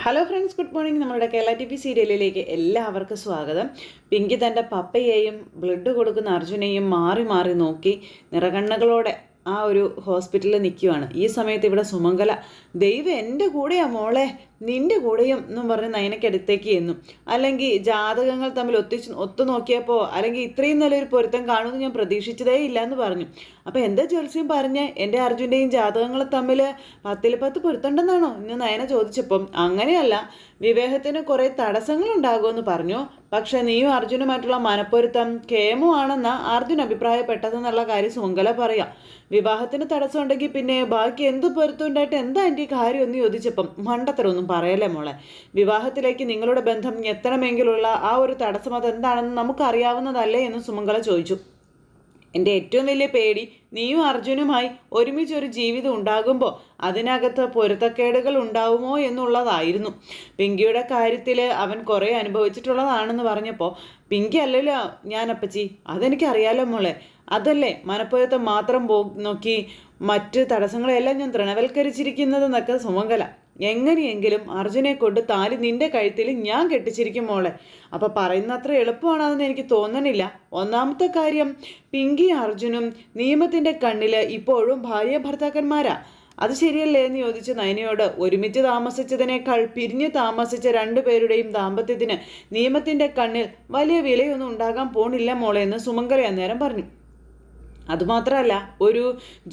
Hello friends good morning നമ്മളുടെ Kerala T V സീരിയലിലേക്ക് എല്ലാവർക്കും സ്വാഗതം. പിങ്കി തന്റെ പപ്പയെയും ബ്ലഡ് കൊടുക്കുന്ന അർജുനെയും മാറി മാറി നോക്കി നിറകണ്ണുകളോടെ ആ ഒരു ഹോസ്പിറ്റലിൽ നിൽക്കുവാണ് ഈ സമയത്ത് ഇവിടെ സുമംഗല ദൈവം എന്റെ കൂടെയാ മോളെ നിന്റെ കൂടെയും എന്നും പറഞ്ഞ് നയനക്കടുത്തേക്ക് എന്നും അല്ലെങ്കിൽ ജാതകങ്ങൾ തമ്മിൽ ഒത്തിച്ച് ഒത്തു നോക്കിയപ്പോൾ അല്ലെങ്കിൽ ഇത്രയും നല്ലൊരു പൊരുത്തം കാണുമെന്ന് ഞാൻ പ്രതീക്ഷിച്ചതേ ഇല്ല എന്ന് പറഞ്ഞു. അപ്പോൾ എന്താ ജ്യോത്സ്യം പറഞ്ഞ്? എന്റെ അർജുന്റെയും ജാതകങ്ങൾ തമ്മിൽ പത്തിൽ പത്ത് പൊരുത്തണ്ടെന്നാണോ ഇന്ന് നയന ചോദിച്ചപ്പം അങ്ങനെയല്ല. വിവാഹത്തിന് കുറേ തടസ്സങ്ങളുണ്ടാകുമെന്ന് പറഞ്ഞു. പക്ഷെ നീയും അർജുനുമായിട്ടുള്ള മനപ്പൊരുത്തം ആണെന്ന അർജുൻ അഭിപ്രായപ്പെട്ടതെന്നുള്ള കാര്യം സുങ്കല പറയാം. വിവാഹത്തിന് തടസ്സമുണ്ടെങ്കിൽ പിന്നെ ബാക്കി എന്ത് പൊരുത്തം ഉണ്ടായിട്ട് എന്താ എന്റെ കാര്യം എന്ന് ചോദിച്ചപ്പം മണ്ടത്തരമൊന്നും പറയല്ലേ മോളെ? വിവാഹത്തിലേക്ക് നിങ്ങളുടെ ബന്ധം എത്തണമെങ്കിലുള്ള ആ ഒരു തടസ്സം അതെന്താണെന്ന് നമുക്കറിയാവുന്നതല്ലേ എന്ന് സുമംഗല ചോദിച്ചു. എന്റെ ഏറ്റവും വലിയ പേടി നീയും അർജുനുമായി ഒരുമിച്ച് ഒരു ജീവിതം ഉണ്ടാകുമ്പോൾ അതിനകത്ത് പൊരുത്തക്കേടുകൾ ഉണ്ടാവുമോ എന്നുള്ളതായിരുന്നു. പിങ്കിയുടെ കാര്യത്തിൽ അവൻ കുറേ അനുഭവിച്ചിട്ടുള്ളതാണെന്ന് പറഞ്ഞപ്പോൾ പിങ്കി അല്ലല്ലോ ഞാൻ അപ്പച്ചി അതെനിക്കറിയാലോ മോളെ അതല്ലേ മനപ്പൊരുത്തം മാത്രം പോ നോക്കി മറ്റ് തടസ്സങ്ങളെല്ലാം ഞാൻ തൃണവൽക്കരിച്ചിരിക്കുന്നതെന്നൊക്കെ സുമംഗല എങ്ങനെയെങ്കിലും അർജുനെ കൊണ്ട് താലി നിന്റെ കഴുത്തിൽ ഞാൻ കെട്ടിച്ചിരിക്കും മോളെ. അപ്പൊ പറയുന്ന അത്ര എളുപ്പമാണെന്ന് എനിക്ക് തോന്നണില്ല. ഒന്നാമത്തെ കാര്യം പിങ്കി അർജുനും നിയമത്തിന്റെ കണ്ണിൽ ഇപ്പോഴും ഭാര്യ ഭർത്താക്കന്മാരാ. അത് ശരിയല്ലേ എന്ന് ചോദിച്ച നയനയോട് ഒരുമിച്ച് താമസിച്ചതിനേക്കാൾ പിരിഞ്ഞു താമസിച്ച രണ്ടുപേരുടെയും ദാമ്പത്യത്തിന് നിയമത്തിന്റെ കണ്ണിൽ വലിയ വിലയൊന്നും ഉണ്ടാകാൻ പോണില്ല മോളെ എന്ന് സുമംഗല അന്നേരം പറഞ്ഞു. അതുമാത്രമല്ല ഒരു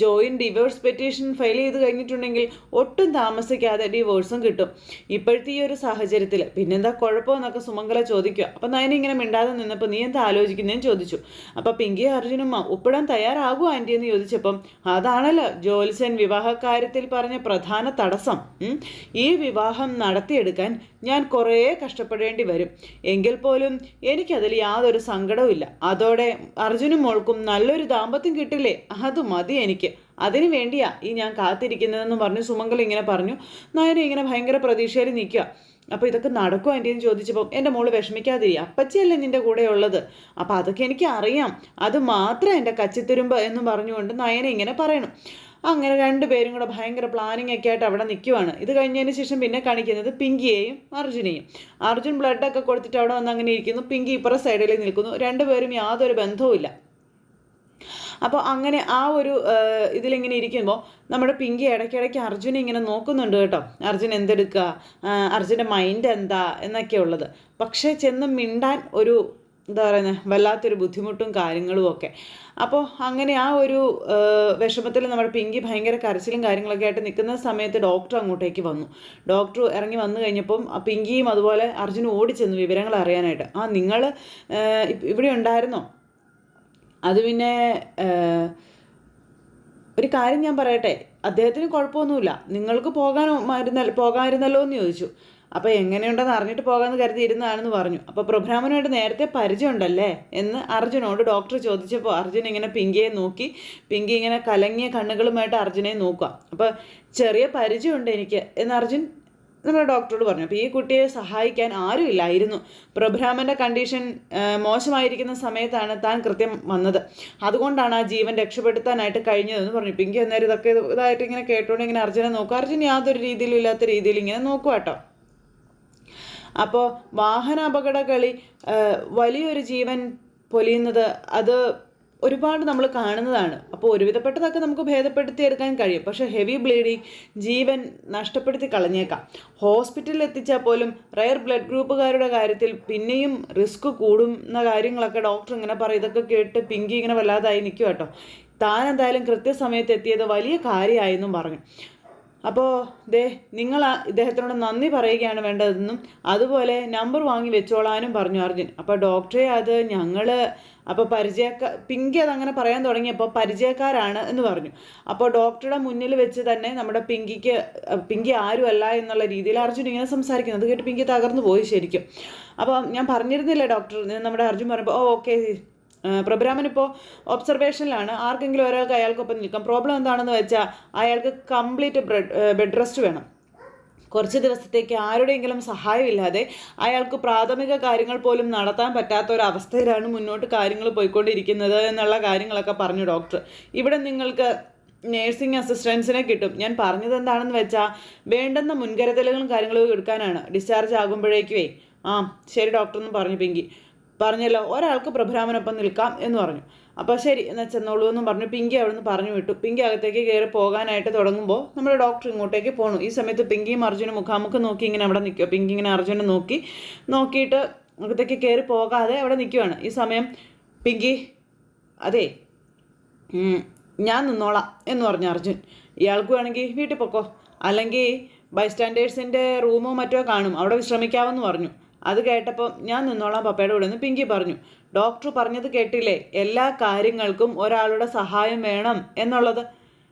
ജോയിന്റ് ഡിവോഴ്സ് പെറ്റീഷൻ ഫയൽ ചെയ്ത് കഴിഞ്ഞിട്ടുണ്ടെങ്കിൽ ഒട്ടും താമസിക്കാതെ ഡിവോഴ്സും കിട്ടും. ഇപ്പോഴത്തെ ഈ ഒരു സാഹചര്യത്തിൽ പിന്നെന്താ കുഴപ്പമെന്നൊക്കെ സുമംഗല ചോദിക്കുക. അപ്പം നയന ഇങ്ങനെ മിണ്ടാതെ നിന്നപ്പോൾ നീ എന്താ ആലോചിക്കുന്നതെന്ന് ചോദിച്ചു. അപ്പം പിങ്കി അർജുനമ്മ ഒപ്പിടാൻ തയ്യാറാകുമോ ആന്റി എന്ന് ചോദിച്ചപ്പം അതാണല്ലോ ജോത്സ്യൻ വിവാഹകാര്യത്തിൽ പറഞ്ഞ പ്രധാന തടസ്സം. ഈ വിവാഹം നടത്തിയെടുക്കാൻ ഞാൻ കുറേ കഷ്ടപ്പെടേണ്ടി വരും. എങ്കിൽ പോലും എനിക്കതിൽ യാതൊരു സങ്കടവും ഇല്ല അതോടെ അർജുനും മോൾക്കും നല്ലൊരു ദാമ്പത്യം സമ്പത്തും കിട്ടില്ലേ? അത് മതി എനിക്ക്. അതിനു വേണ്ടിയാ ഈ ഞാൻ കാത്തിരിക്കുന്നതെന്ന് പറഞ്ഞു സുമംഗൽ ഇങ്ങനെ പറഞ്ഞു. നായരെ ഇങ്ങനെ ഭയങ്കര പ്രതീക്ഷയിൽ നിൽക്കുക. അപ്പോൾ ഇതൊക്കെ നടക്കുമോ എന്റെ എന്ന് ചോദിച്ചപ്പോൾ എന്റെ മോൾ വിഷമിക്കാതിരി അപ്പച്ചിയല്ലേ നിന്റെ കൂടെ ഉള്ളത്. അപ്പോൾ അതൊക്കെ എനിക്ക് അറിയാം. അത് മാത്രം എന്റെ കച്ചിത്തുരുമ്പ് എന്ന് പറഞ്ഞുകൊണ്ട് നയനെ ഇങ്ങനെ പറയണം. അങ്ങനെ രണ്ടുപേരും കൂടെ ഭയങ്കര പ്ലാനിങ് ഒക്കെ ആയിട്ട് അവിടെ നിൽക്കുവാണ്. ഇത് കഴിഞ്ഞതിന് ശേഷം പിന്നെ കാണിക്കുന്നത് പിങ്കിയെയും അർജുനെയും. അർജുൻ ബ്ലഡൊക്കെ കൊടുത്തിട്ട് അവിടെ വന്ന് അങ്ങനെ ഇരിക്കുന്നു. പിങ്കി ഇപ്പുറ സൈഡിൽ നിൽക്കുന്നു. രണ്ടുപേരും യാതൊരു ബന്ധവും അപ്പോൾ അങ്ങനെ ആ ഒരു ഇതിലിങ്ങനെ ഇരിക്കുമ്പോൾ നമ്മുടെ പിങ്കി ഇടയ്ക്കിടയ്ക്ക് അർജുനെ ഇങ്ങനെ നോക്കുന്നുണ്ട് കേട്ടോ. അർജുൻ എന്തെടുക്കുക അർജുന്റെ മൈൻഡ് എന്താ? എന്നൊക്കെ ഉള്ളത്. പക്ഷേ ചെന്ന് മിണ്ടാൻ ഒരു എന്താ പറയുന്നത് വല്ലാത്തൊരു ബുദ്ധിമുട്ടും കാര്യങ്ങളും ഒക്കെ. അപ്പോൾ അങ്ങനെ ആ ഒരു വിഷമത്തിൽ നമ്മുടെ പിങ്കി ഭയങ്കര കരച്ചിലും കാര്യങ്ങളൊക്കെ ആയിട്ട് നിൽക്കുന്ന സമയത്ത് ഡോക്ടർ അങ്ങോട്ടേക്ക് വന്നു. ഡോക്ടർ ഇറങ്ങി വന്നു കഴിഞ്ഞപ്പം പിങ്കിയും അതുപോലെ അർജുനും ഓടിച്ചെന്നു വിവരങ്ങൾ അറിയാനായിട്ട്. ആ നിങ്ങൾ ഇവിടെ ഉണ്ടായിരുന്നോ? അത് പിന്നെ ഒരു കാര്യം ഞാൻ പറയട്ടെ. അദ്ദേഹത്തിന് കുഴപ്പമൊന്നുമില്ല. നിങ്ങൾക്ക് പോകാനോ പോകാമായിരുന്നല്ലോ എന്ന് ചോദിച്ചു. അപ്പോൾ എങ്ങനെയുണ്ടെന്ന് അറിഞ്ഞിട്ട് പോകാമെന്ന് കരുതി ഇരുന്നാണെന്ന് പറഞ്ഞു. അപ്പോൾ പ്രഭ്രാമനുമായിട്ട് നേരത്തെ പരിചയമുണ്ടല്ലേ എന്ന് അർജുനോട് ഡോക്ടർ ചോദിച്ചപ്പോൾ അർജുൻ ഇങ്ങനെ പിങ്കിയെ നോക്കി പിങ്കി ഇങ്ങനെ കലങ്ങിയ കണ്ണുകളുമായിട്ട് അർജുനെ നോക്കുക. അപ്പോൾ ചെറിയ പരിചയമുണ്ട് എനിക്ക്. എന്ന് അർജുൻ നമ്മുടെ ഡോക്ടറോട് പറഞ്ഞു അപ്പോൾ ഈ കുട്ടിയെ സഹായിക്കാൻ ആരുമില്ലായിരുന്നു പ്രഭ്രാമന്റെ കണ്ടീഷൻ മോശമായിരിക്കുന്ന സമയത്താണ് താൻ കൃത്യം വന്നത്. അതുകൊണ്ടാണ് ആ ജീവൻ രക്ഷപ്പെടുത്താനായിട്ട് കഴിഞ്ഞതെന്ന് പറഞ്ഞു. പിങ്കി അന്നേരം ഇതൊക്കെ ഇതായിട്ട് ഇങ്ങനെ കേട്ടോണ്ട് ഇങ്ങനെ അർജുനെ നോക്കും. അർജുന യാതൊരു രീതിയിലും ഇല്ലാത്ത രീതിയിൽ ഇങ്ങനെ നോക്കുക കേട്ടോ അപ്പോൾ വാഹന അപകടകളി വലിയൊരു ജീവൻ പൊലിയുന്നത് അത് ഒരുപാട് നമ്മൾ കാണുന്നതാണ്. അപ്പോൾ ഒരുവിധപ്പെട്ടതൊക്കെ നമുക്ക് ഭേദപ്പെടുത്തി എടുക്കാൻ കഴിയും. പക്ഷേ ഹെവി ബ്ലീഡിങ് ജീവൻ നഷ്ടപ്പെടുത്തി കളഞ്ഞേക്കാം. ഹോസ്പിറ്റലിൽ എത്തിച്ചാൽ പോലും റയർ ബ്ലഡ് ഗ്രൂപ്പുകാരുടെ കാര്യത്തിൽ പിന്നെയും റിസ്ക് കൂടുന്ന കാര്യങ്ങളൊക്കെ ഡോക്ടർ ഇങ്ങനെ പറയും. ഇതൊക്കെ കേട്ട് പിങ്കി ഇങ്ങനെ വല്ലാതായി നിൽക്കും കേട്ടോ. താൻ എന്തായാലും കൃത്യസമയത്ത് എത്തിയത് വലിയ കാര്യമായെന്നും പറഞ്ഞു. അപ്പോൾ ദേ നിങ്ങൾ ഇദ്ദേഹത്തിനോട് നന്ദി പറയുകയാണ് വേണ്ടതെന്നും അതുപോലെ നമ്പർ വാങ്ങി വെച്ചോളാനും പറഞ്ഞു അർജുൻ. അപ്പോൾ ഡോക്ടറെ അത് ഞങ്ങൾ അപ്പോൾ പരിചയക്കാർ പിങ്കി അതങ്ങനെ പറയാൻ തുടങ്ങിയപ്പോൾ പരിചയക്കാരാണ് എന്ന് പറഞ്ഞു. അപ്പോൾ ഡോക്ടറുടെ മുന്നിൽ വെച്ച് തന്നെ നമ്മുടെ പിങ്കിക്ക് പിങ്കി ആരുമല്ല എന്നുള്ള രീതിയിൽ അർജുൻ ഇങ്ങനെ സംസാരിക്കുന്നത് കേട്ട് പിങ്കി തകർന്നു പോയി ശരിക്കും. അപ്പോൾ ഞാൻ പറഞ്ഞിരുന്നില്ലേ ഡോക്ടർ നമ്മുടെ അർജുൻ പറയുമ്പോൾ ഓ ഓക്കെ പ്രഭ്രാമൻ ഇപ്പോൾ ഒബ്സർവേഷനിലാണ് ആർക്കെങ്കിലും ഒരാൾക്ക് അയാൾക്കൊപ്പം നിൽക്കാം. പ്രോബ്ലം എന്താണെന്ന് വെച്ചാൽ അയാൾക്ക് കംപ്ലീറ്റ് ബെഡ് റെസ്റ്റ് വേണം. കുറച്ച് ദിവസത്തേക്ക് ആരുടെയെങ്കിലും സഹായമില്ലാതെ അയാൾക്ക് പ്രാഥമിക കാര്യങ്ങൾ പോലും നടത്താൻ പറ്റാത്ത ഒരു അവസ്ഥയിലാണ് മുന്നോട്ട് കാര്യങ്ങൾ പോയിക്കൊണ്ടിരിക്കുന്നത് എന്നുള്ള കാര്യങ്ങളൊക്കെ പറഞ്ഞു ഡോക്ടർ ഇവിടെ നിങ്ങൾക്ക് നേഴ്സിംഗ് അസിസ്റ്റൻസിനെ കിട്ടും. ഞാൻ പറഞ്ഞത് എന്താണെന്ന് വെച്ചാൽ വേണ്ടുന്ന മുൻകരുതലുകളും കാര്യങ്ങളും എടുക്കാനാണ്. ഡിസ്ചാർജ് ആകുമ്പോഴേക്കുവേ. ആ ശരി ഡോക്ടർ എന്ന് പറഞ്ഞു പിങ്കി. പറഞ്ഞല്ലോ ഒരാൾക്ക് പ്രഭുരാമനൊപ്പം നിൽക്കാം എന്ന് പറഞ്ഞു. അപ്പോൾ ശരി എന്നാൽ ചെന്നോളൂ എന്നും പറഞ്ഞു. പിങ്കി അവിടുന്ന് പറഞ്ഞു വിട്ടു. പിങ്കി അകത്തേക്ക് കയറി പോകാനായിട്ട് തുടങ്ങുമ്പോൾ നമ്മുടെ ഡോക്ടർ ഇങ്ങോട്ടേക്ക് പോണു. ഈ സമയത്ത് പിങ്കിയും അർജുനും മുഖാമുഖം നോക്കി ഇങ്ങനെ അവിടെ നിൽക്കുക. പിങ്കി ഇങ്ങനെ അർജുനെ നോക്കി നോക്കിയിട്ട് അകത്തേക്ക് കയറി പോകാതെ അവിടെ നിൽക്കുവാണ്. ഈ സമയം പിങ്കി അതെ ഞാൻ നിന്നോളാം എന്ന് പറഞ്ഞു അർജുൻ. ഇയാൾക്ക് വേണമെങ്കിൽ വീട്ടിൽ പൊക്കോ. അല്ലെങ്കിൽ ബൈസ്റ്റാൻഡേഴ്സിന്റെ റൂമോ മറ്റോ കാണും. അവിടെ വിശ്രമിക്കാമെന്ന് പറഞ്ഞു. അത് കേട്ടപ്പോൾ ഞാൻ നിന്നോളാം പപ്പയുടെ കൂടെ എന്ന് പിങ്കി പറഞ്ഞു. ഡോക്ടർ പറഞ്ഞത് കേട്ടില്ലേ? എല്ലാ കാര്യങ്ങൾക്കും ഒരാളുടെ സഹായം വേണം എന്നുള്ളത്.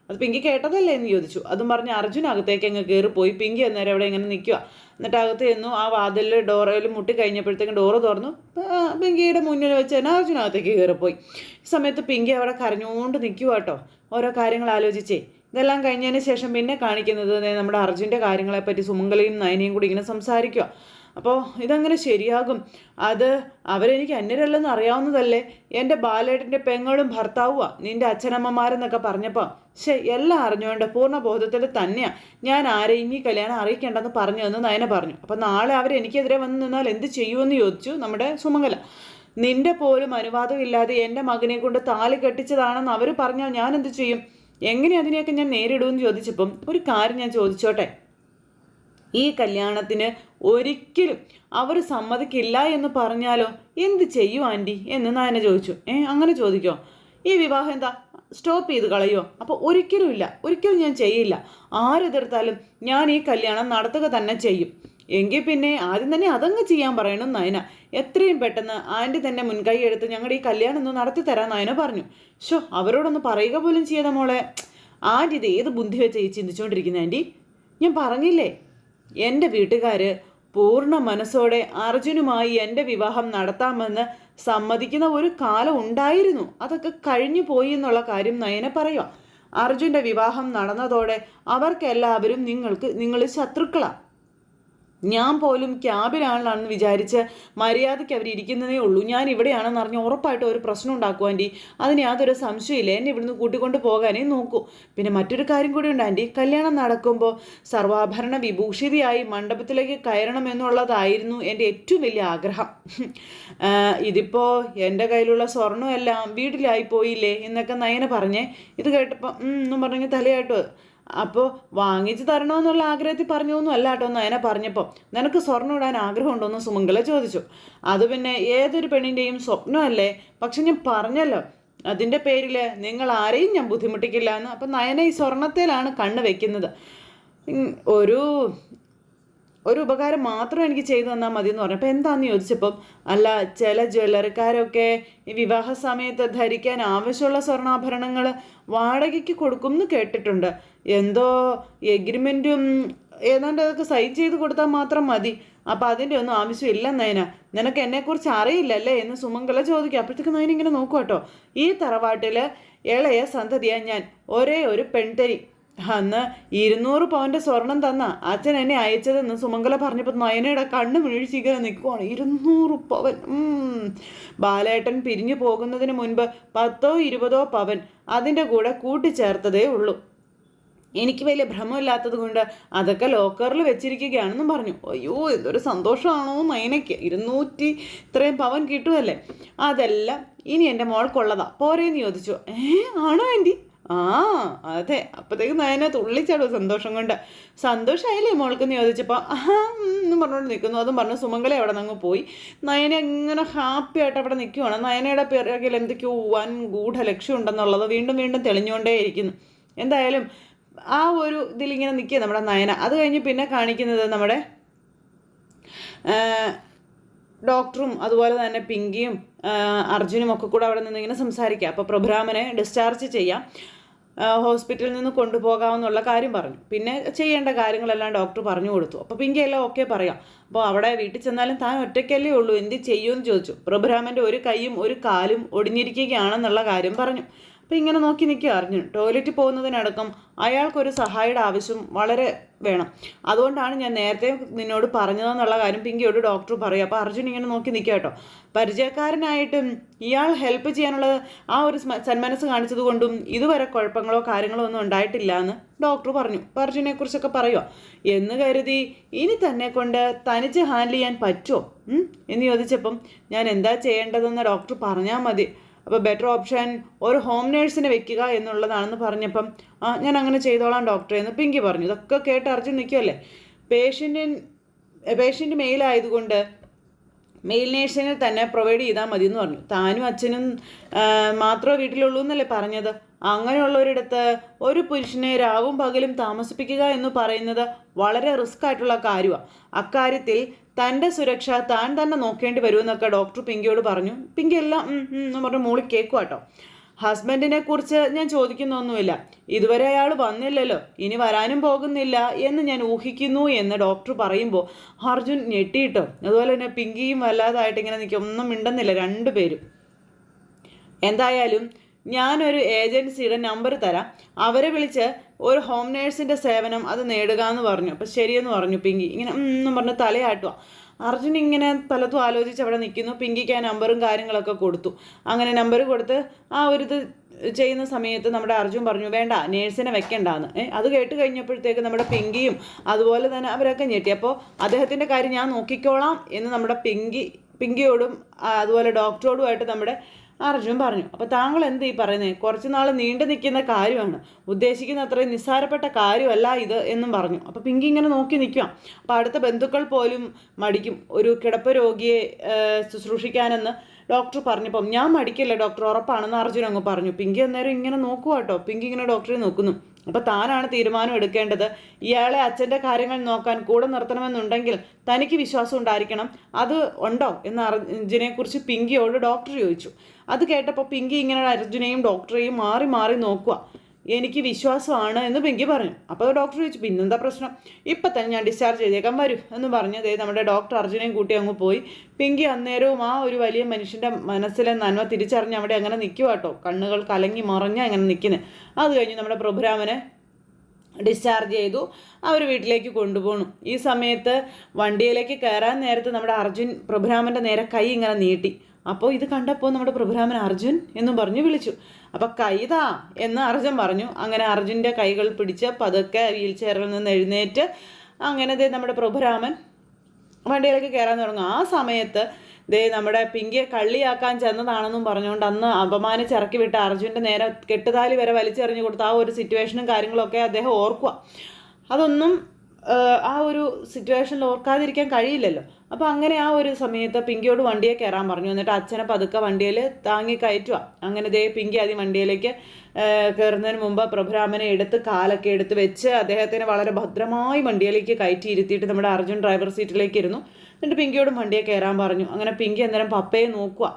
അത് പിങ്കി കേട്ടതല്ലേ എന്ന് ചോദിച്ചു. അതും പറഞ്ഞ് അർജുൻ അകത്തേക്ക് അങ്ങ് പോയി. പിങ്കി അന്നേരം അവിടെ ഇങ്ങനെ നിൽക്കുക എന്നിട്ട് അകത്ത് ചെന്നു. ആ വാതിലിൽ ഡോറയിൽ മുട്ടി കഴിഞ്ഞപ്പോഴത്തേക്കും ഡോറ് തുറന്നു. പിങ്കിയുടെ മുന്നിൽ വെച്ച് തന്നെ അർജുൻ അകത്തേക്ക് കയറിപ്പോയി ഈ സമയത്ത് പിങ്കി അവിടെ കരഞ്ഞുകൊണ്ട് നിൽക്കുക കേട്ടോ ഓരോ കാര്യങ്ങൾ ആലോചിച്ചേ. ഇതെല്ലാം കഴിഞ്ഞതിന് ശേഷം പിന്നെ കാണിക്കുന്നത് നമ്മുടെ അർജുന്റെ കാര്യങ്ങളെപ്പറ്റി സുമംഗലയും നയനയും കൂടി ഇങ്ങനെ സംസാരിക്കുക അപ്പോൾ ഇതങ്ങനെ ശരിയാകും. അത് അവരെനിക്ക് അന്യരല്ലെന്ന് അറിയാവുന്നതല്ലേ? എന്റെ ബാലേട്ടന്റെ പെങ്ങളും ഭർത്താവുക നിന്റെ അച്ഛനമ്മമാരെന്നൊക്കെ പറഞ്ഞപ്പോൾ ശേ എല്ലാം അറിഞ്ഞുകൊണ്ട് പൂർണ ബോധത്തിൽ തന്നെയാണ് ഞാൻ ആരെയും ഈ കല്യാണം അറിയിക്കേണ്ടെന്ന് പറഞ്ഞു എന്ന് നയന പറഞ്ഞു. അപ്പോൾ നാളെ അവർ എനിക്കെതിരെ വന്ന് നിന്നാൽ എന്ത് ചെയ്യുമെന്ന് ചോദിച്ചു നമ്മുടെ സുമംഗല. നിന്റെ പോലും അനുവാദമില്ലാതെ എന്റെ മകനെ കൊണ്ട് താലി കെട്ടിച്ചതാണെന്ന് അവർ പറഞ്ഞാൽ ഞാൻ എന്ത് ചെയ്യും? എങ്ങനെ അതിനെയൊക്കെ ഞാൻ നേരിടുമെന്ന് ചോദിച്ചപ്പം ഒരു കാര്യം ഞാൻ ചോദിച്ചോട്ടെ? ഈ കല്യാണത്തിന് ഒരിക്കലും അവർ സമ്മതിക്കില്ല എന്ന് പറഞ്ഞാലോ? എന്ത് ചെയ്യും ആന്റി? എന്ന് നയന ചോദിച്ചു. ഏ അങ്ങനെ ചോദിക്കോ? ഈ വിവാഹം എന്താ? സ്റ്റോപ്പ് ചെയ്ത് കളയോ? അപ്പോൾ ഒരിക്കലും ഇല്ല. ഒരിക്കലും ഞാൻ ചെയ്യില്ല. ആരെതിർത്താലും ഞാൻ ഈ കല്യാണം നടത്തുക തന്നെ ചെയ്യും. എങ്കിൽ പിന്നെ ആദ്യം തന്നെ അതങ്ങ് ചെയ്യാൻ പറയണം നയന. എത്രയും പെട്ടെന്ന് ആന്റി തന്നെ മുൻകൈ എടുത്ത് ഞങ്ങളുടെ ഈ കല്യാണം ഒന്ന് നടത്തി തരാൻ നയന പറഞ്ഞു. ഷോ അവരോടൊന്ന് പറയുക പോലും ചെയ്ത മോളെ. ആന്റി ഇത് ഏത് ബുദ്ധി വെച്ച് ചിന്തിച്ചുകൊണ്ടിരിക്കുന്നത് ആന്റി? ഞാൻ പറഞ്ഞില്ലേ? എന്റെ വീട്ടുകാർ പൂർണ മനസ്സോടെ അർജുനുമായി എന്റെ വിവാഹം നടത്താമെന്ന് സമ്മതിക്കുന്ന ഒരു കാലം ഉണ്ടായിരുന്നു. അതൊക്കെ കഴിഞ്ഞു പോയി എന്നുള്ള കാര്യം നയന പറയുക അർജുന്റെ വിവാഹം നടന്നതോടെ അവർക്കെല്ലാവരും നിങ്ങൾക്ക് നിങ്ങൾ ശത്രുക്കളാണ് ഞാൻ പോലും ക്യാബിലാണെന്ന് വിചാരിച്ച് മര്യാദയ്ക്ക് ഇരിക്കുന്നതേ ഉള്ളൂ. ഞാൻ ഇവിടെയാണെന്ന് അറിഞ്ഞ് ഉറപ്പായിട്ട് ഒരു പ്രശ്നം ഉണ്ടാക്കും ആന്റി. അതിന് യാതൊരു സംശയമില്ല എന്നെ ഇവിടുന്ന് കൂട്ടിക്കൊണ്ട് പോകാനേ നോക്കൂ. പിന്നെ മറ്റൊരു കാര്യം കൂടി ഉണ്ട് ആന്റി. കല്യാണം നടക്കുമ്പോൾ സർവാഭരണ വിഭൂഷിതയായി മണ്ഡപത്തിലേക്ക് കയറണം എന്നുള്ളതായിരുന്നു എന്റെ ഏറ്റവും വലിയ ആഗ്രഹം. ഇതിപ്പോൾ എന്റെ കയ്യിലുള്ള സ്വർണമെല്ലാം വീട്ടിലായി പോയില്ലേ എന്നൊക്കെ നയന പറഞ്ഞേ ഇത് കേട്ടപ്പോൾ എന്നും പറഞ്ഞെങ്കിൽ തലയാട്ടോ. അപ്പോൾ വാങ്ങിച്ച് തരണമെന്നുള്ള ആഗ്രഹത്തിൽ പറഞ്ഞൊന്നും അല്ല കേട്ടോ നയന പറഞ്ഞപ്പോൾ നിനക്ക് സ്വർണം ഇടാൻ ആഗ്രഹമുണ്ടോയെന്ന് സുമംഗല ചോദിച്ചു. അത് പിന്നെ ഏതൊരു പെണ്ണിന്റെയും സ്വപ്നമല്ലേ? പക്ഷെ ഞാൻ പറഞ്ഞല്ലോ അതിന്റെ പേരിൽ നിങ്ങൾ ആരെയും ഞാൻ ബുദ്ധിമുട്ടിക്കില്ല എന്ന്. അപ്പം നയന ഈ സ്വർണത്തിലാണ് കണ്ണ് വെക്കുന്നത്. ഒരു ഒരു ഉപകാരം മാത്രം എനിക്ക് ചെയ്തു തന്നാൽ മതി എന്ന് പറഞ്ഞു. അപ്പോൾ എന്താണെന്ന് ചോദിച്ചപ്പം അല്ല ചില ജ്വല്ലറിക്കാരൊക്കെ ഈ വിവാഹ സമയത്ത് ധരിക്കാൻ ആവശ്യമുള്ള സ്വർണാഭരണങ്ങൾ വാടകയ്ക്ക് കൊടുക്കും എന്ന് കേട്ടിട്ടുണ്ട്. എന്തോ എഗ്രിമെന്റും ഏതാണ്ട് അതൊക്കെ സൈൻ ചെയ്ത് കൊടുത്താൽ മാത്രം മതി. അപ്പോൾ അതിന്റെ ഒന്നും ആവശ്യമില്ല നയന. നിനക്ക് എന്നെക്കുറിച്ച് അറിയില്ലല്ലേ എന്ന് സുമംഗല ചോദിക്കും. അപ്പോഴത്തേക്ക് നയന ഇങ്ങനെ നോക്കുക കേട്ടോ. ഈ തറവാട്ടിൽ ഇളയ സന്തതിയാ ഞാൻ ഒരേ ഒരു പെൺതരി. അന്ന് ഇരുന്നൂറ് പവന്റെ സ്വർണം തന്ന അച്ഛൻ എന്നെ അയച്ചതെന്ന് സുമംഗല പറഞ്ഞപ്പോൾ നയനയുടെ കണ്ണ് മിഴിച്ചിങ്ങനെ നിൽക്കുവാണ്. ഇരുന്നൂറ് പവൻ. ബാലേട്ടൻ പിരിഞ്ഞു പോകുന്നതിന് മുൻപ് പത്തോ ഇരുപതോ പവൻ അതിന്റെ കൂടെ കൂട്ടിച്ചേർത്തതേ ഉള്ളൂ. എനിക്ക് വലിയ ഭ്രമമില്ലാത്തത് കൊണ്ട് അതൊക്കെ ലോക്കറിൽ വെച്ചിരിക്കുകയാണെന്നും പറഞ്ഞു. അയ്യോ എന്തൊരു സന്തോഷമാണോ നയനയ്ക്ക് ഇരുന്നൂറ്റി ഇത്രയും പവൻ കിട്ടുമല്ലേ അതെല്ലാം ഇനി എന്റെ മോൾക്കുള്ളതാ. പോരേന്ന് ചോദിച്ചു. ഏ ആണോ ആന്റി? ആ അതെ. അപ്പോഴത്തേക്ക് നയന തുള്ളിച്ചാടും സന്തോഷം കൊണ്ട്. സന്തോഷമായില്ലേ മോൾക്കെന്ന് ചോദിച്ചപ്പോൾ? ആ എന്നും പറഞ്ഞുകൊണ്ട് നിൽക്കുന്നു. അതും പറഞ്ഞു സുമംഗല അവിടെ നിന്ന് പോയി? നയന ഇങ്ങനെ ഹാപ്പി ആയിട്ട് അവിടെ നിൽക്കുവാണ്. നയനയുടെ പിറകിൽ എന്തൊക്കെയോ വൻ ഗൂഢ ലക്ഷ്യമുണ്ടെന്നുള്ളത് വീണ്ടും വീണ്ടും തെളിഞ്ഞുകൊണ്ടേയിരിക്കുന്നു. എന്തായാലും ആ ഒരു ഇതിലിങ്ങനെ നിൽക്കുക നമ്മുടെ നയന. അത് കഴിഞ്ഞ് പിന്നെ കാണിക്കുന്നത് നമ്മുടെ ഡോക്ടറും അതുപോലെ തന്നെ പിങ്കിയും അർജുനും ഒക്കെ കൂടെ അവിടെ നിന്ന് ഇങ്ങനെ സംസാരിക്കുക. അപ്പോൾ പ്രഭ്രാമനെ ഡിസ്ചാർജ് ചെയ്യാം. ഹോസ്പിറ്റലിൽ നിന്ന് കൊണ്ടുപോകാമെന്നുള്ള കാര്യം പറഞ്ഞു. പിന്നെ ചെയ്യേണ്ട കാര്യങ്ങളെല്ലാം ഡോക്ടർ പറഞ്ഞു കൊടുത്തു. അപ്പോൾ പിങ്കി എല്ലാം ഓക്കെ പറയാം. അപ്പോൾ അവിടെ വീട്ടിൽ ചെന്നാലും താൻ ഒറ്റയ്ക്കല്ലേ ഉള്ളൂ. എന്ത് ചെയ്യുമെന്ന് ചോദിച്ചു. പ്രഭുരാമന്റെ ഒരു കൈയും ഒരു കാലും ഒടിഞ്ഞിരിക്കുകയാണെന്നുള്ള കാര്യം പറഞ്ഞു. അപ്പോൾ ഇങ്ങനെ നോക്കി നിൽക്കുക അർജുൻ. ടോയ്ലറ്റിൽ പോകുന്നതിനടക്കം അയാൾക്കൊരു സഹായിയുടെ ആവശ്യം വളരെ വേണം. അതുകൊണ്ടാണ് ഞാൻ നേരത്തെ നിന്നോട് പറഞ്ഞതെന്നുള്ള കാര്യം പിങ്കിയോട് ഡോക്ടർ പറയും. അപ്പോൾ അർജുൻ ഇങ്ങനെ നോക്കി നിൽക്കുക കേട്ടോ. പരിചയക്കാരനായിട്ടും ഇയാൾ ഹെൽപ്പ് ചെയ്യാനുള്ള ആ ഒരു സന്മനസ് കാണിച്ചത് കൊണ്ടും ഇതുവരെ കുഴപ്പങ്ങളോ കാര്യങ്ങളോ ഒന്നും ഉണ്ടായിട്ടില്ല എന്ന് ഡോക്ടർ പറഞ്ഞു. അർജുനെ കുറിച്ചൊക്കെ പറയുക എന്ന് കരുതി ഇനി തന്നെ കൊണ്ട് തനിച്ച് ഹാൻഡിൽ ചെയ്യാൻ പറ്റുമോ എന്ന് ചോദിച്ചപ്പം ഞാൻ എന്താ ചെയ്യേണ്ടതെന്ന് ഡോക്ടർ പറഞ്ഞാൽ മതി. അപ്പോൾ ബെറ്റർ ഓപ്ഷൻ ഒരു ഹോം നേഴ്സിനെ വെക്കുക എന്നുള്ളതാണെന്ന് പറഞ്ഞപ്പം ഞാൻ അങ്ങനെ ചെയ്തോളാം ഡോക്ടറെ എന്ന് പിങ്കി പറഞ്ഞു. ഇതൊക്കെ കേട്ട് അർജുൻ നിൽക്കുമല്ലേ പേഷ്യന്റിൻ പേഷ്യന്റ് മെയിലായതുകൊണ്ട് മെയിൽ നേഴ്സിനെ തന്നെ പ്രൊവൈഡ് ചെയ്താൽ മതി എന്ന് പറഞ്ഞു. താനും അച്ഛനും മാത്രമേ വീട്ടിലുള്ളൂ എന്നല്ലേ പറഞ്ഞത്? അങ്ങനെയുള്ളവരിടത്ത് ഒരു പുരുഷനെ രാവും പകലും താമസിപ്പിക്കുക എന്ന് പറയുന്നത് വളരെ റിസ്ക് ആയിട്ടുള്ള കാര്യമാണ് അക്കാര്യത്തിൽ തന്റെ സുരക്ഷ താൻ തന്നെ നോക്കേണ്ടി വരുമെന്നൊക്കെ ഡോക്ടർ പിങ്കിയോട് പറഞ്ഞു. പിങ്കി എല്ലാം എന്ന് പറഞ്ഞു മൂളി കേൾക്കുക കേട്ടോ ഹസ്ബൻഡിനെ കുറിച്ച് ഞാൻ ചോദിക്കുന്നൊന്നുമില്ല. ഇതുവരെ അയാൾ വന്നില്ലല്ലോ. ഇനി വരാനും പോകുന്നില്ല എന്ന് ഞാൻ ഊഹിക്കുന്നു എന്ന് ഡോക്ടർ പറയുമ്പോൾ അർജുൻ ഞെട്ടിയിട്ടോ അതുപോലെ തന്നെ പിങ്കിയും വല്ലാതായിട്ട് ഇങ്ങനെ നിൽക്കും ഒന്നും മിണ്ടുന്നില്ല രണ്ടുപേരും എന്തായാലും ഞാനൊരു ഏജൻസിയുടെ നമ്പർ തരാം. അവരെ വിളിച്ച് ഒരു ഹോം നേഴ്സിന്റെ സേവനം അത് നേടുക എന്ന് പറഞ്ഞു. അപ്പം ശരിയെന്ന് പറഞ്ഞു പിങ്കി. ഇങ്ങനെ എന്നും പറഞ്ഞ് തലയാട്ടുക അർജുൻ ഇങ്ങനെ പലതും ആലോചിച്ച് അവിടെ നിൽക്കുന്നു. പിങ്കിക്ക് ആ നമ്പറും കാര്യങ്ങളൊക്കെ കൊടുത്തു. അങ്ങനെ നമ്പർ കൊടുത്ത് ആ ഒരു ചെയ്യുന്ന സമയത്ത് നമ്മുടെ അർജുൻ പറഞ്ഞു വേണ്ട നേഴ്സിനെ വെക്കണ്ടാന്ന്. ഏഹ് അത് കേട്ട് കഴിഞ്ഞപ്പോഴത്തേക്ക് നമ്മുടെ പിങ്കിയും അതുപോലെ തന്നെ അവരൊക്കെ ഞെട്ടി. അപ്പോൾ അദ്ദേഹത്തിന്റെ കാര്യം ഞാൻ നോക്കിക്കോളാം എന്ന് നമ്മുടെ പിങ്കി പിങ്കിയോടും അതുപോലെ ഡോക്ടറോടുമായിട്ട് നമ്മുടെ അർജുൻ പറഞ്ഞു അപ്പോൾ താങ്കൾ എന്ത് ഈ പറയുന്നത് കുറച്ച് നാൾ നീണ്ടു നിൽക്കുന്ന കാര്യമാണ്. ഉദ്ദേശിക്കുന്ന അത്രയും നിസ്സാരപ്പെട്ട കാര്യമല്ല ഇത് എന്നും പറഞ്ഞു. അപ്പോൾ പിങ്കി ഇങ്ങനെ നോക്കി നിൽക്കുക അപ്പോൾ അടുത്ത ബന്ധുക്കൾ പോലും മടിക്കും. ഒരു കിടപ്പ് രോഗിയെ ശുശ്രൂഷിക്കാനെന്ന് ഡോക്ടർ പറഞ്ഞപ്പം ഞാൻ മടിക്കില്ല ഡോക്ടർ? ഉറപ്പാണെന്ന് അർജുൻ അങ്ങ് പറഞ്ഞു. പിങ്കി അന്നേരം ഇങ്ങനെ നോക്കുക കേട്ടോ പിങ്കി ഇങ്ങനെ ഡോക്ടറെ നോക്കുന്നു. അപ്പോൾ താനാണ് തീരുമാനം എടുക്കേണ്ടത്. ഇയാളെ അച്ഛന്റെ കാര്യങ്ങൾ നോക്കാൻ കൂടെ നിർത്തണമെന്നുണ്ടെങ്കിൽ തനിക്ക് വിശ്വാസം ഉണ്ടായിരിക്കണം. അത് ഉണ്ടോ എന്ന് അർജുനെ കുറിച്ച് പിങ്കിയോട് ഡോക്ടർ ചോദിച്ചു. അത് കേട്ടപ്പോൾ പിങ്കി ഇങ്ങനെ അർജുനെയും ഡോക്ടറെയും മാറി മാറി നോക്കുക എനിക്ക് വിശ്വാസമാണ് എന്ന് പിങ്കി പറഞ്ഞു. അപ്പോൾ ഡോക്ടർ ചോദിച്ചു പിന്നെന്താ പ്രശ്നം? ഇപ്പം തന്നെ ഞാൻ ഡിസ്ചാർജ് ചെയ്തേക്കാൻ വരും. എന്ന് പറഞ്ഞ്. ദേ നമ്മുടെ ഡോക്ടർ അർജുനെയും കൂട്ടി അങ്ങ് പോയി. പിങ്കി അന്നേരവും ആ ഒരു വലിയ മനുഷ്യന്റെ മനസ്സിലെ നന്മ തിരിച്ചറിഞ്ഞ് അവിടെ അങ്ങനെ നിൽക്കുക കേട്ടോ കണ്ണുകൾ കലങ്ങി മറഞ്ഞ് അങ്ങനെ നിൽക്കുന്നത് അത് കഴിഞ്ഞ് നമ്മുടെ പ്രഭുരാമനെ ഡിസ്ചാർജ് ചെയ്തു. അവർ വീട്ടിലേക്ക് കൊണ്ടുപോകണം ഈ സമയത്ത് വണ്ടിയിലേക്ക് കയറാൻ നേരത്ത് നമ്മുടെ അർജുൻ പ്രഭുരാമന്റെ നേരെ കൈ ഇങ്ങനെ നീട്ടി. അപ്പോൾ ഇത് കണ്ടപ്പോൾ നമ്മുടെ പ്രഭുരാമൻ അർജുൻ എന്നും പറഞ്ഞു വിളിച്ചു. അപ്പോൾ കൈതാ എന്ന് അർജുൻ പറഞ്ഞു. അങ്ങനെ അർജുന്റെ കൈകൾ പിടിച്ച് പതുക്കെ വീൽ ചെയറിൽ നിന്ന് എഴുന്നേറ്റ് അങ്ങനെ ദേ നമ്മുടെ പ്രഭുരാമൻ വണ്ടിയിലേക്ക് കയറാൻ തുടങ്ങും. ആ സമയത്ത് ദേ നമ്മുടെ പിങ്കിയെ കള്ളിയാക്കാൻ ചെന്നതാണെന്നും പറഞ്ഞുകൊണ്ട് അന്ന് അപമാനിച്ചിറക്കി വിട്ട അർജുന്റെ നേരെ കെട്ടുതാലി വരെ വലിച്ചെറിഞ്ഞു കൊടുത്ത ആ ഒരു സിറ്റുവേഷനും കാര്യങ്ങളൊക്കെ അദ്ദേഹം ഓർക്കുക അതൊന്നും ആ ഒരു സിറ്റുവേഷനിൽ ഓർക്കാതിരിക്കാൻ കഴിയില്ലല്ലോ. അപ്പോൾ അങ്ങനെ ആ ഒരു സമയത്ത് പിങ്കിയോട് വണ്ടിയെ കയറാൻ പറഞ്ഞു. എന്നിട്ട് അച്ഛനെ പതുക്കെ വണ്ടിയിൽ താങ്ങി കയറ്റുക അങ്ങനെ ദേ പിങ്കി ആദ്യം വണ്ടിയിലേക്ക് കയറുന്നതിന് മുമ്പ് പ്രഭുരാമനെ എടുത്ത് കാലൊക്കെ എടുത്ത് വെച്ച് അദ്ദേഹത്തിനെ വളരെ ഭദ്രമായി വണ്ടിയിലേക്ക് കയറ്റി ഇരുത്തിയിട്ട് നമ്മുടെ അർജുൻ ഡ്രൈവർ സീറ്റിലേക്ക് ഇരുന്നു. എന്നിട്ട് പിങ്കിയോടും വണ്ടിയെ കയറാൻ പറഞ്ഞു. അങ്ങനെ പിങ്കി അന്നേരം പപ്പയെ നോക്കുക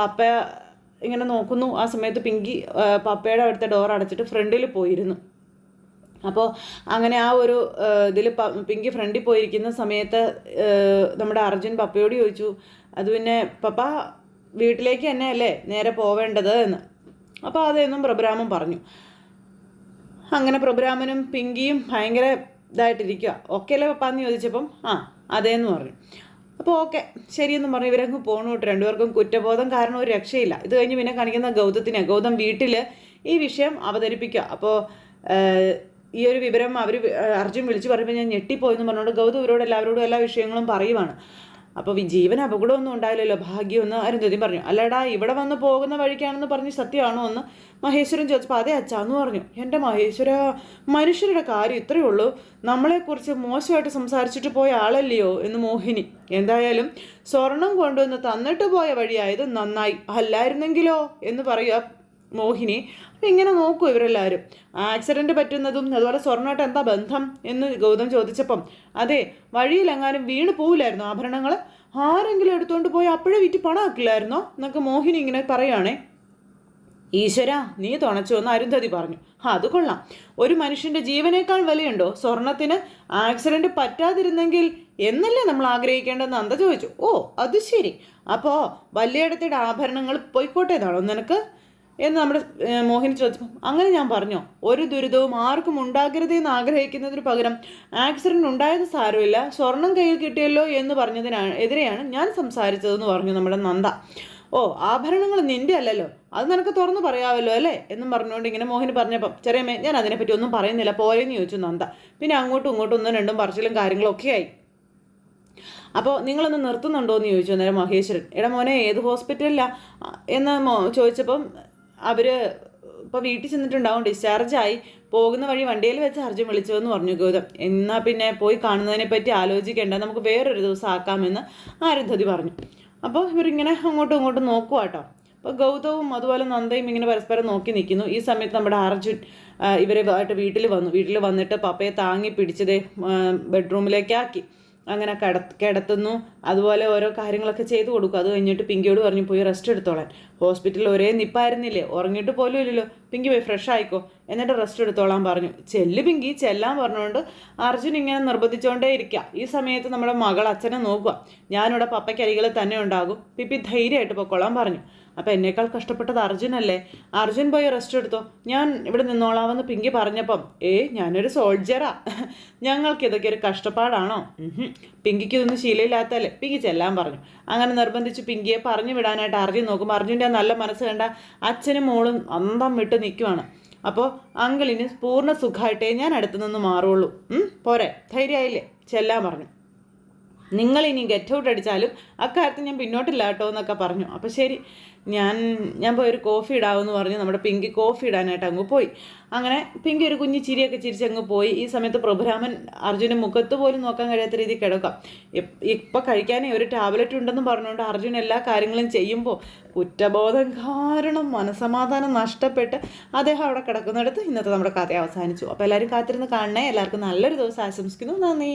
പപ്പ ഇങ്ങനെ നോക്കുന്നു. ആ സമയത്ത് പിങ്കി പപ്പയുടെ അടുത്ത ഡോർ അടച്ചിട്ട് ഫ്രണ്ടിൽ പോയിരുന്നു. അപ്പോൾ അങ്ങനെ ആ ഒരു ഇതിൽ പിങ്കി ഫ്രണ്ടിൽ പോയിരിക്കുന്ന സമയത്ത് നമ്മുടെ അർജുൻ പപ്പയോട് ചോദിച്ചു അത് പിന്നെ പപ്പ വീട്ടിലേക്ക് തന്നെ അല്ലേ നേരെ പോവേണ്ടത്? എന്ന്. അപ്പോൾ അതെന്നും പ്രഭുരാമൻ പറഞ്ഞു. അങ്ങനെ പ്രഭുരാമനും പിങ്കിയും ഭയങ്കര ഇതായിട്ടിരിക്കുക ഓക്കെ അല്ലേ പപ്പ? എന്ന് ചോദിച്ചപ്പം ആ അതേന്ന് പറഞ്ഞു. അപ്പോൾ ഓക്കെ ശരിയെന്ന് പറഞ്ഞു. ഇവരങ്ങ് പോണു കേട്ടോ. രണ്ടുപേർക്കും കുറ്റബോധം കാരണം ഒരു രക്ഷയില്ല. ഇത് കഴിഞ്ഞ് പിന്നെ കാണിക്കുന്ന ഗൗതത്തിനെ ഗൗതം വീട്ടിൽ ഈ വിഷയം അവതരിപ്പിക്കുക അപ്പോൾ ഈ ഒരു വിവരം അവർ അർജുൻ വിളിച്ച് പറയുമ്പോൾ ഞാൻ ഞെട്ടിപ്പോയെന്ന് പറഞ്ഞുകൊണ്ട് ഗൗതം ഇവരോട് എല്ലാവരോടും എല്ലാ വിഷയങ്ങളും പറയുവാണ്. അപ്പോൾ ജീവൻ അപകടമൊന്നും ഉണ്ടായില്ലല്ലോ ഭാഗ്യമൊന്നും അരുന്ധതി പറഞ്ഞു. അല്ലടാ ഇവിടെ വന്ന് പോകുന്ന വഴിക്കാണെന്ന് പറഞ്ഞ് സത്യമാണോ എന്ന് മഹേശ്വരൻ ചോദിച്ചപ്പോൾ അതെ അച്ഛാന്ന് പറഞ്ഞു. എന്റെ മഹേശ്വര മനുഷ്യരുടെ കാര്യം ഇത്രയേ ഉള്ളൂ. നമ്മളെക്കുറിച്ച് മോശമായിട്ട് സംസാരിച്ചിട്ട് പോയ ആളല്ലയോ എന്ന് മോഹിനി. എന്തായാലും സ്വർണം കൊണ്ടുവന്ന് തന്നിട്ട് പോയ വഴിയായത് നന്നായി. അല്ലായിരുന്നെങ്കിലോ എന്ന് പറയുക മോഹിനി. അപ്പം ഇങ്ങനെ നോക്കും ഇവരെല്ലാവരും. ആക്സിഡന്റ് പറ്റുന്നതും അതുപോലെ സ്വർണമായിട്ട് എന്താ ബന്ധം എന്ന് ഗൗതം ചോദിച്ചപ്പം അതെ വഴിയിലെങ്ങാനും വീണ് പോവില്ലായിരുന്നോ ആഭരണങ്ങൾ ആരെങ്കിലും എടുത്തുകൊണ്ട് പോയി അപ്പോഴേ വിറ്റ് പണമാക്കില്ലായിരുന്നോ? എന്നൊക്കെ മോഹിനി ഇങ്ങനെ പറയുകയാണേ ഈശ്വര നീ തുണച്ചു എന്ന് അരുന്ധതി പറഞ്ഞു. അത് കൊള്ളാം. ഒരു മനുഷ്യന്റെ ജീവനേക്കാൾ വിലയുണ്ടോ? സ്വർണത്തിന് ആക്സിഡന്റ് പറ്റാതിരുന്നെങ്കിൽ എന്നല്ലേ നമ്മൾ ആഗ്രഹിക്കേണ്ടതെന്ന് അന്ത ചോദിച്ചു. ഓ അത് ശരി. അപ്പോൾ വലിയടത്തിയുടെ ആഭരണങ്ങൾ പോയിക്കോട്ടേതാണോ നിനക്ക്? എന്ന് നമ്മുടെ മോഹിനി ചോദിച്ചപ്പോൾ അങ്ങനെ ഞാൻ പറഞ്ഞോ ഒരു ദുരിതവും ആർക്കും ഉണ്ടാകരുതെന്ന് ആഗ്രഹിക്കുന്നതിന് പകരം ആക്സിഡന്റ് ഉണ്ടായത് സാരമില്ല സ്വർണം കയ്യിൽ കിട്ടിയല്ലോ എന്ന് പറഞ്ഞതിനാണ് എതിരെയാണ് ഞാൻ സംസാരിച്ചതെന്ന് പറഞ്ഞു നമ്മുടെ നന്ദ. ഓ ആഭരണങ്ങൾ നിന്റെ അല്ലല്ലോ അത് നിനക്ക് തുറന്നു പറയാമല്ലോ അല്ലേ? എന്നും പറഞ്ഞുകൊണ്ട് ഇങ്ങനെ മോഹിനി പറഞ്ഞപ്പം ചെറിയമ്മേ ഞാൻ അതിനെപ്പറ്റി ഒന്നും പറയുന്നില്ല പോരെന്ന് ചോദിച്ചു നന്ദ. പിന്നെ അങ്ങോട്ടും ഇങ്ങോട്ടും ഒന്നും രണ്ടും പറച്ചിലും കാര്യങ്ങളൊക്കെ ആയി. അപ്പോൾ നിങ്ങളൊന്ന് നിർത്തുന്നുണ്ടോ എന്ന് ചോദിച്ചു അന്നേരം മഹേശ്വരൻ എടാ മോനെ ഏത് ഹോസ്പിറ്റലിലാണ് എന്ന് ചോദിച്ചപ്പം അവർ ഇപ്പോൾ വീട്ടിൽ ചെന്നിട്ടുണ്ടാവും ഡിസ്ചാർജായി പോകുന്ന വഴി വണ്ടിയിൽ വെച്ച് അർജുൻ വിളിച്ചതെന്ന് പറഞ്ഞു ഗൗതം. എന്നാൽ പിന്നെ പോയി കാണുന്നതിനെ പറ്റി ആലോചിക്കേണ്ട. നമുക്ക് വേറൊരു ദിവസം ആക്കാമെന്ന് ആരുന്ധതി പറഞ്ഞു. അപ്പോൾ ഇവരിങ്ങനെ അങ്ങോട്ടും ഇങ്ങോട്ടും നോക്കുക കേട്ടോ അപ്പോൾ ഗൗതവും അതുപോലെ നന്ദയും ഇങ്ങനെ പരസ്പരം നോക്കി നിൽക്കുന്നു. ഈ സമയത്ത് നമ്മുടെ അർജുൻ ഇവരെ വീട്ടിൽ വന്നു. വീട്ടിൽ വന്നിട്ട് പപ്പയെ താങ്ങി പിടിച്ചതേ ബെഡ്റൂമിലേക്കാക്കി അങ്ങനെ കിട കിടത്തുന്നു. അതുപോലെ ഓരോ കാര്യങ്ങളൊക്കെ ചെയ്തു കൊടുക്കും. അത് കഴിഞ്ഞിട്ട് പിങ്കിയോട് പറഞ്ഞു പോയി റെസ്റ്റ് എടുത്തോളാൻ. ഹോസ്പിറ്റലിൽ ഒരേ നിപ്പായിരുന്നില്ലേ? ഉറങ്ങിയിട്ട് പോലും ഇല്ലല്ലോ. പിങ്കി പോയി ഫ്രഷ് ആയിക്കോ. എന്നിട്ട് റെസ്റ്റ് എടുത്തോളാൻ പറഞ്ഞു. ചെല്ലു പിങ്കി ചെല്ലാൻ പറഞ്ഞുകൊണ്ട് അർജുൻ ഇങ്ങനെ നിർബന്ധിച്ചുകൊണ്ടേ ഇരിക്കുക ഈ സമയത്ത് നമ്മുടെ മകൾ അച്ഛനെ നോക്കുക. ഞാനിവിടെ പപ്പയ്ക്കരികിൽ തന്നെ ഉണ്ടാകും. പിപ്പി ധൈര്യമായിട്ട് പൊക്കോളാൻ പറഞ്ഞു. അപ്പം എന്നേക്കാൾ കഷ്ടപ്പെട്ടത് അർജുനല്ലേ? അർജുൻ പോയി റെസ്റ്റ് എടുത്തോ. ഞാൻ ഇവിടെ നിന്നോളാമെന്ന് പിങ്കി പറഞ്ഞപ്പം ഏ ഞാനൊരു സോൾജറാ ഞങ്ങൾക്ക് ഇതൊക്കെ ഒരു കഷ്ടപ്പാടാണോ? പിങ്കിക്ക് ഇതൊന്നും ശീലമില്ലാത്തല്ലേ പിങ്കി ചെല്ലാൻ പറഞ്ഞു. അങ്ങനെ നിർബന്ധിച്ച് പിങ്കിയെ പറഞ്ഞു വിടാനായിട്ട് അർജുൻ നോക്കുമ്പോൾ അർജുന്റെ നല്ല മനസ്സ് കണ്ട അച്ഛനും മോളും അന്തം വിട്ട് നിൽക്കുവാണ് അപ്പോൾ അങ്കിളിന് പൂർണ സുഖമായിട്ടേ ഞാൻ അടുത്തു നിന്ന് മാറുള്ളൂ പോരെ. ധൈര്യമായില്ലേ? ചെല്ലാൻ പറഞ്ഞു. നിങ്ങൾ ഇനി ഗെറ്റ് ഔട്ട് അടിച്ചാലും അക്കാര്യത്തിൽ ഞാൻ പിന്നോട്ടില്ല കേട്ടോ എന്നൊക്കെ പറഞ്ഞു. അപ്പോൾ ശരി ഞാൻ ഞാൻ പോയി ഒരു കോഫി ഇടാമെന്ന് പറഞ്ഞ് നമ്മുടെ പിങ്കി കോഫി ഇടാനായിട്ട് അങ്ങ് പോയി. അങ്ങനെ പിങ്കി ഒരു കുഞ്ഞു ചിരിയൊക്കെ ചിരിച്ചങ്ങ് പോയി. ഈ സമയത്ത് പ്രഭുരാമൻ അർജുന്റെ മുഖത്ത് പോലും നോക്കാൻ കഴിയാത്ത രീതിയിൽ കിടക്കാം. ഇപ്പം കഴിക്കാനേ ഒരു ടാബ്ലറ്റ് ഉണ്ടെന്ന് പറഞ്ഞുകൊണ്ട് അർജുൻ എല്ലാ കാര്യങ്ങളും ചെയ്യുമ്പോൾ കുറ്റബോധം കാരണം മനസമാധാനം നഷ്ടപ്പെട്ട് അദ്ദേഹം അവിടെ കിടക്കുന്നിടത്ത് ഇന്നത്തെ നമ്മുടെ കഥ അവസാനിച്ചു. അപ്പോൾ എല്ലാവരും കാത്തിരുന്ന് കാണണേ. എല്ലാവർക്കും നല്ലൊരു ദിവസം ആശംസിക്കുന്നു. നന്ദി.